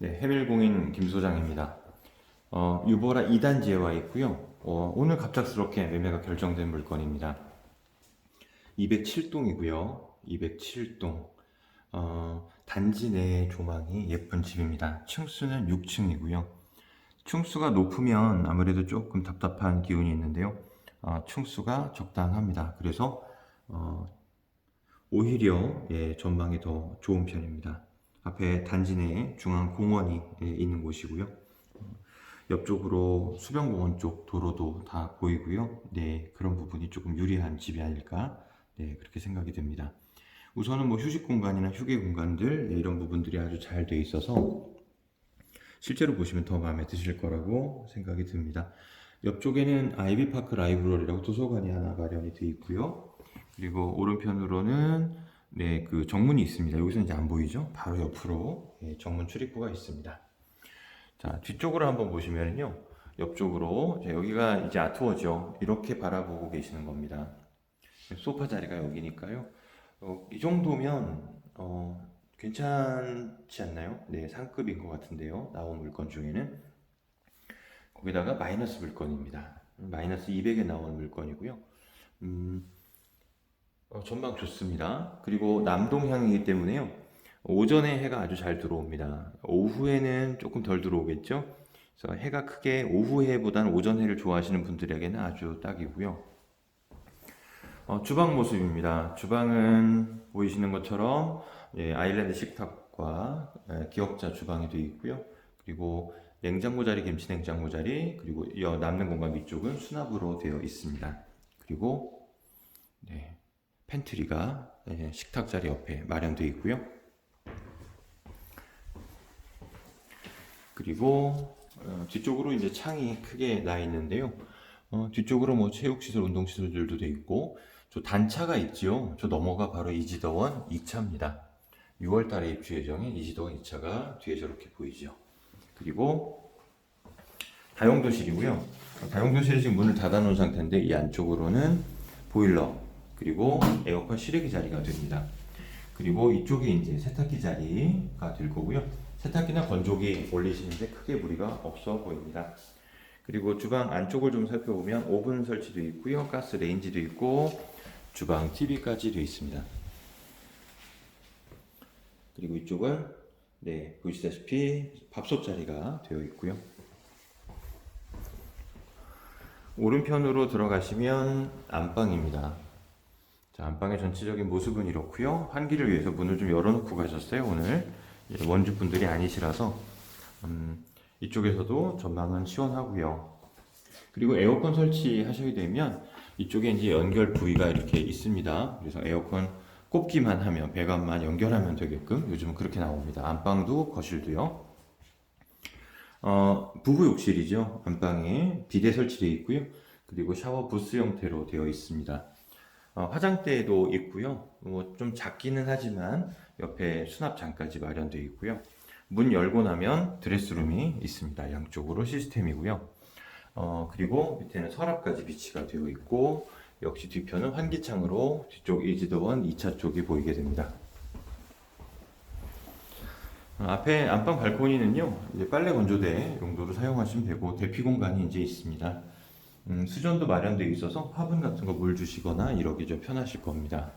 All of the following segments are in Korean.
네, 해밀공인 김 소장입니다. 어, 유보라 2단지에 와 있고요. 어, 오늘 갑작스럽게 매매가 결정된 물건입니다. 207동이고요. 207동. 어, 단지 내 조망이 예쁜 집입니다. 층수는 6층이고요. 층수가 높으면 아무래도 조금 답답한 기운이 있는데요. 어, 층수가 적당합니다. 그래서 어, 오히려 예, 전망이 더 좋은 편입니다. 앞에 단지 내에 중앙 공원이 예, 있는 곳이고요. 어, 옆쪽으로 수변공원 쪽 도로도 다 보이고요. 네, 그런 부분이 조금 유리한 집이 아닐까 네, 그렇게 생각이 됩니다. 우선은 뭐 휴식 공간이나 휴게 공간들 네, 이런 부분들이 아주 잘 돼 있어서 실제로 보시면 더 마음에 드실 거라고 생각이 듭니다. 옆쪽에는 아이비파크 라이브러리라고 도서관이 하나 마련이 되어 있고요. 그리고 오른편으로는 네, 그 정문이 있습니다. 여기서 이제 안 보이죠? 바로 옆으로 예, 정문 출입구가 있습니다. 자, 뒤쪽으로 한번 보시면요. 옆쪽으로 자, 여기가 이제 아트워죠. 이렇게 바라보고 계시는 겁니다. 소파 자리가 여기니까요. 어, 이 정도면 어, 괜찮지 않나요? 네, 상급인 것 같은데요. 나온 물건 중에는 거기다가 마이너스 물건입니다. 마이너스 200에 나온 물건이고요. 음, 어, 전망 좋습니다. 그리고 남동향이기 때문에요. 오전에 해가 아주 잘 들어옵니다. 오후에는 조금 덜 들어오겠죠? 그래서 해가 크게 오후 해보다는 오전 해를 좋아하시는 분들에게는 아주 딱이고요. 어, 주방 모습입니다. 주방은 보이시는 것처럼 예, 아일랜드 식탁과 예, 기역자 주방이 되어 있고요. 그리고 냉장고 자리, 김치 냉장고 자리, 그리고 이 남는 공간 위쪽은 수납으로 되어 있습니다. 그리고 네, 팬트리가 예, 식탁 자리 옆에 마련되어 있고요. 그리고 어, 뒤쪽으로 이제 창이 크게 나 있는데요. 어, 뒤쪽으로 뭐 체육시설, 운동시설들도 돼 있고, 저 단차가 있죠. 저 넘어가 바로 이지더원 2차입니다. 6월 달에 입주 예정인 이지더원 2차가 뒤에 저렇게 보이죠. 그리고 다용도실이고요. 다용도실이 지금 문을 닫아놓은 상태인데 이 안쪽으로는 보일러 그리고 에어컨 실외기 자리가 됩니다. 그리고 이쪽에 이제 세탁기 자리가 될 거고요. 세탁기나 건조기 올리시는데 크게 무리가 없어 보입니다. 그리고 주방 안쪽을 좀 살펴보면 오븐 설치되어 있고요. 가스 레인지도 있고 주방 TV까지 되어 있습니다. 그리고 이쪽은 네, 보시다시피 밥솥 자리가 되어 있고요. 오른편으로 들어가시면 안방입니다. 자, 안방의 전체적인 모습은 이렇고요. 환기를 위해서 문을 좀 열어놓고 가셨어요. 오늘 예, 원주 분들이 아니시라서 음, 이쪽에서도 전망은 시원하고요. 그리고 에어컨 설치하셔야 되면 이쪽에 이제 연결 부위가 이렇게 있습니다. 그래서 에어컨 꼽기만 하면 배관만 연결하면 되게끔 요즘은 그렇게 나옵니다. 안방도 거실도요. 어, 부부 욕실이죠. 안방에 비대 설치되어 있고요. 그리고 샤워 부스 형태로 되어 있습니다. 어, 화장대도 있고요. 뭐좀 작기는 하지만 옆에 수납장까지 마련되어 있고요. 문 열고 나면 드레스룸이 있습니다. 양쪽으로 시스템이고요. 어, 그리고 밑에는 서랍까지 비치가 되어 있고 역시 뒤편은 환기창으로 뒤쪽 이지도원 2차 쪽이 보이게 됩니다. 어, 앞에 안방 발코니는요, 이제 빨래 건조대 용도로 사용하시면 되고 대피 공간이 이제 있습니다. 음, 수전도 마련되어 있어서 화분 같은 거 물 주시거나 이러기 좀 편하실 겁니다.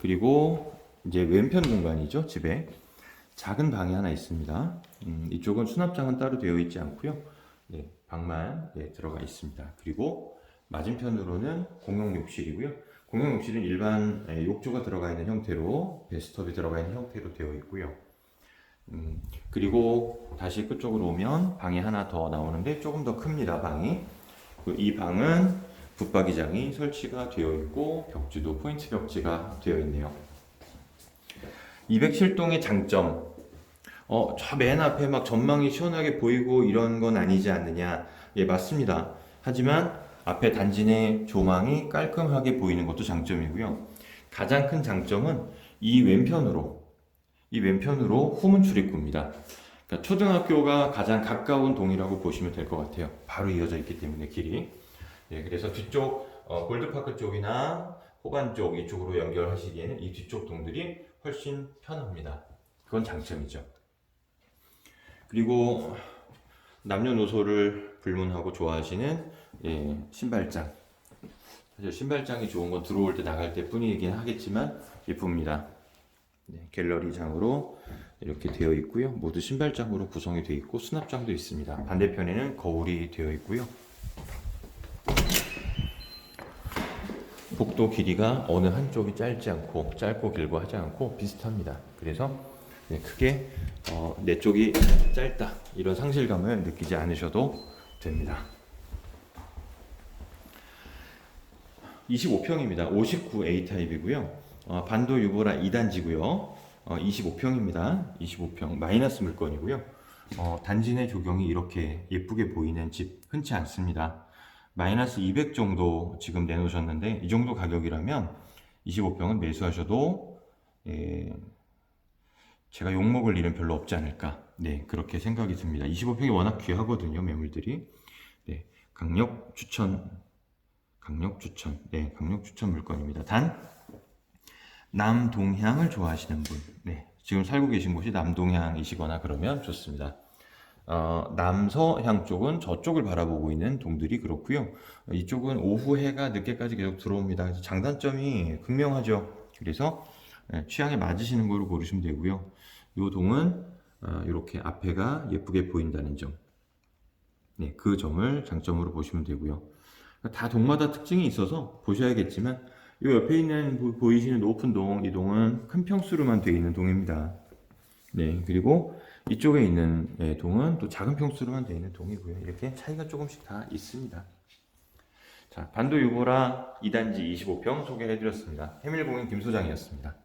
그리고 이제 왼편 공간이죠, 집에. 작은 방이 하나 있습니다. 음, 이쪽은 수납장은 따로 되어 있지 않고요. 네, 방만 네, 들어가 있습니다. 그리고 맞은편으로는 공용 욕실이고요. 공용 욕실은 일반 예, 욕조가 들어가 있는 형태로 베스트업이 들어가 있는 형태로 되어 있고요. 음, 그리고 다시 끝쪽으로 오면 방이 하나 더 나오는데 조금 더 큽니다. 방이. 그이 방은 붙박이장이 설치가 되어 있고 벽지도 포인트 벽지가 되어 있네요. 207동의 장점. 어, 저 맨 앞에 막 전망이 시원하게 보이고 이런 건 아니지 않느냐. 예, 맞습니다. 하지만 앞에 단지 내 조망이 깔끔하게 보이는 것도 장점이고요. 가장 큰 장점은 이 왼편으로, 이 왼편으로 후문 출입구입니다. 그러니까 초등학교가 가장 가까운 동이라고 보시면 될 것 같아요. 바로 이어져 있기 때문에 길이. 예, 그래서 뒤쪽 어, 골드파크 쪽이나 호간 쪽 이쪽으로 연결하시기에는 이 뒤쪽 동들이 훨씬 편합니다. 그건 장점이죠. 그리고 남녀노소를 불문하고 좋아하시는 예, 신발장. 사실 신발장이 좋은 건 들어올 때 나갈 때 뿐이긴 하겠지만 예쁩니다. 네, 갤러리장으로 이렇게 되어 있고요. 모두 신발장으로 구성이 되어 있고 수납장도 있습니다. 반대편에는 거울이 되어 있고요. 복도 길이가 어느 한쪽이 짧지 않고 짧고 길고 하지 않고 비슷합니다. 그래서 네, 크게 어, 내 쪽이 짧다 이런 상실감을 느끼지 않으셔도 됩니다. 25평입니다. 59A 타입이고요. 어, 반도 유보라 2단지고요. 어, 25평입니다. 25평 마이너스 물건이고요. 어, 단지 내 조경이 이렇게 예쁘게 보이는 집 흔치 않습니다. 마이너스 200 정도 지금 내놓으셨는데 이 정도 가격이라면 25평은 매수하셔도 예, 제가 욕먹을 일은 별로 없지 않을까 네 그렇게 생각이 듭니다 25평이 워낙 귀하거든요 매물들이 네 강력 추천 강력 추천 네 강력 추천 물건입니다 단 남동향을 좋아하시는 분 네, 지금 살고 계신 곳이 남동향이시거나 그러면 좋습니다 어, 남서향 쪽은 저쪽을 바라보고 있는 동들이 그렇고요. 이쪽은 오후 해가 늦게까지 계속 들어옵니다. 그래서 장단점이 극명하죠. 그래서 예, 취향에 맞으시는 거로 고르시면 되고요. 이 동은 어, 이렇게 앞에가 예쁘게 보인다는 점. 네, 그 점을 장점으로 보시면 되고요. 다 동마다 특징이 있어서 보셔야겠지만 이 옆에 있는 보- 보이시는 높은 동, 이 동은 큰 평수로만 되어 있는 동입니다. 네, 그리고 이쪽에 있는 예, 동은 또 작은 평수로만 되어 있는 동이고요. 이렇게 차이가 조금씩 다 있습니다. 자, 반도 유보라 2단지 25평 소개해 드렸습니다. 해밀공인 김 소장이었습니다.